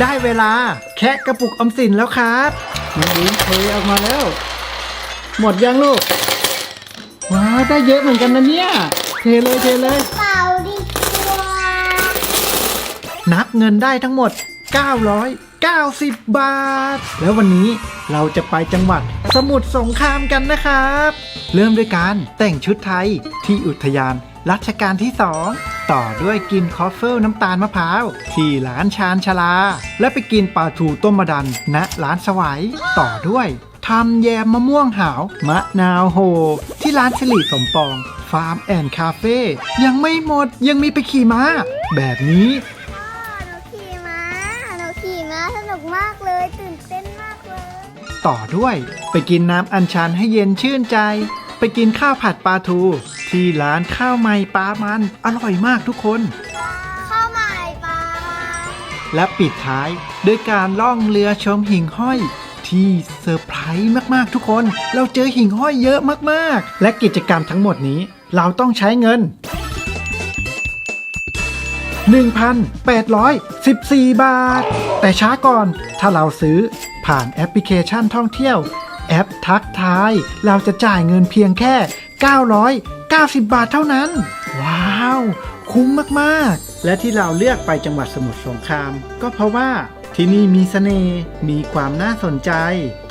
ได้เวลาแคะกระปุกออมสินแล้วครับน้องบิงเทออกมาแล้ว หมดยังลูก ว้าวได้เยอะเหมือนกันนะเนี่ยเทเลยเทเลย เป่าดีกว่านับเงินได้ทั้งหมด 990 บาท แล้ววันนี้เราจะไปจังหวัดสมุทรสงครามกันนะครับ เริ่มด้วยการแต่งชุดไทยที่อุทยานรัชกาลที่2 ต่อด้วยกินคอฟเฟิลน้ำตาลมะพร้าวที่ร้านชานชาลา และไปกินปลาทูต้มมะดันณร้านสวัยต่อด้วยทำแยมมะม่วงหาว มะนาวโฮ ที่ร้านสิริสมปอง ฟาร์มแอนด์คาเฟ่ยังไม่หมดยังมีไปขี่ม้า แบบนี้พ่อหนูขี่ม้าหนูขี่ม้าสนุกมากเลย ตื่นเต้นมากเลย ต่อด้วย ไปกินน้ำอัญชันให้เย็นชื่นใจ ไปกินข้าวผัดปลาทู ที่ร้านข้าวใหม่ปลามัน อร่อยมากทุกคนเข้าใหม่ปลาและปิดท้ายด้วยการล่องเรือชมหิ่งห้อย ที่เซอร์ไพรส์มากๆทุกคน เราเจอหิ่งห้อยเยอะมากๆ และกิจกรรมทั้งหมดนี้เราต้องใช้เงิน 1,814 บาท แต่ช้าก่อนถ้าเราซื้อผ่านแอปพลิเคชันท่องเที่ยว แอปทักทาย เราจะจ่ายเงินเพียงแค่ 990 บาทเท่านั้น ว้าว คุ้มมากๆ และที่เราเลือกไปจังหวัดสมุทรสงคราม ก็เพราะว่าที่นี่มีเสน่ห์ มีความน่าสนใจ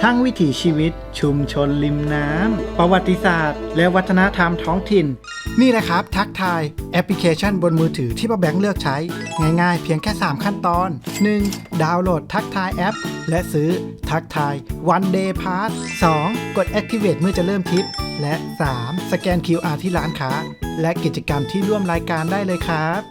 ทั้งวิถีชีวิต ชุมชนริมน้ำ ประวัติศาสตร์ และวัฒนธรรมท้องถิ่น นี่แหละครับ ทักทายแอปพลิเคชันบนมือถือที่ป้าแบงค์เลือกใช้ ง่ายๆ เพียงแค่ 3 ขั้นตอน 1. ดาวน์โหลดทักทายแอป และซื้อทักทาย One Day Pass 2. กด Activate เมื่อจะเริ่มทริป และ 3. สแกน QR ที่ร้านค้า และกิจกรรมที่ร่วมรายการได้เลยครับ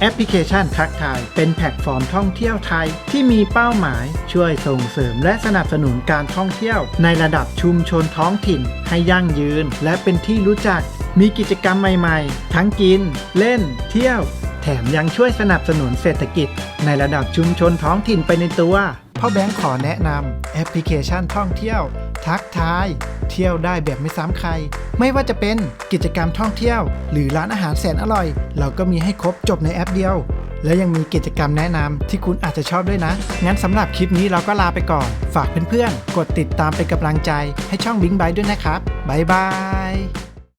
แอปพลิเคชันทักทายเป็นแพลตฟอร์มท่องเที่ยวไทย ที่มีเป้าหมาย ช่วยส่งเสริมและสนับสนุนการท่องเที่ยว ในระดับชุมชนท้องถิ่น ให้ยั่งยืน และเป็นที่รู้จัก มีกิจกรรมใหม่ๆ ทั้งกิน เล่น เที่ยว แถมยังช่วยสนับสนุนเศรษฐกิจ ในระดับชุมชนท้องถิ่นไปในตัว พ่อแบงค์ขอแนะนำแอปพลิเคชันท่องเที่ยว ทักทาย เที่ยวได้แบบไม่ซ้ำใคร ไม่ว่าจะเป็นกิจกรรมท่องเที่ยว หรือร้านอาหารแสนอร่อย เราก็มีให้ครบจบในแอปเดียว และยังมีกิจกรรมแนะนำที่คุณอาจจะชอบด้วยนะ งั้นสำหรับคลิปนี้เราก็ลาไปก่อน ฝากเพื่อนๆ กดติดตามเป็นกำลังใจให้ช่องบิงบายด้วยนะครับบ๊ายบาย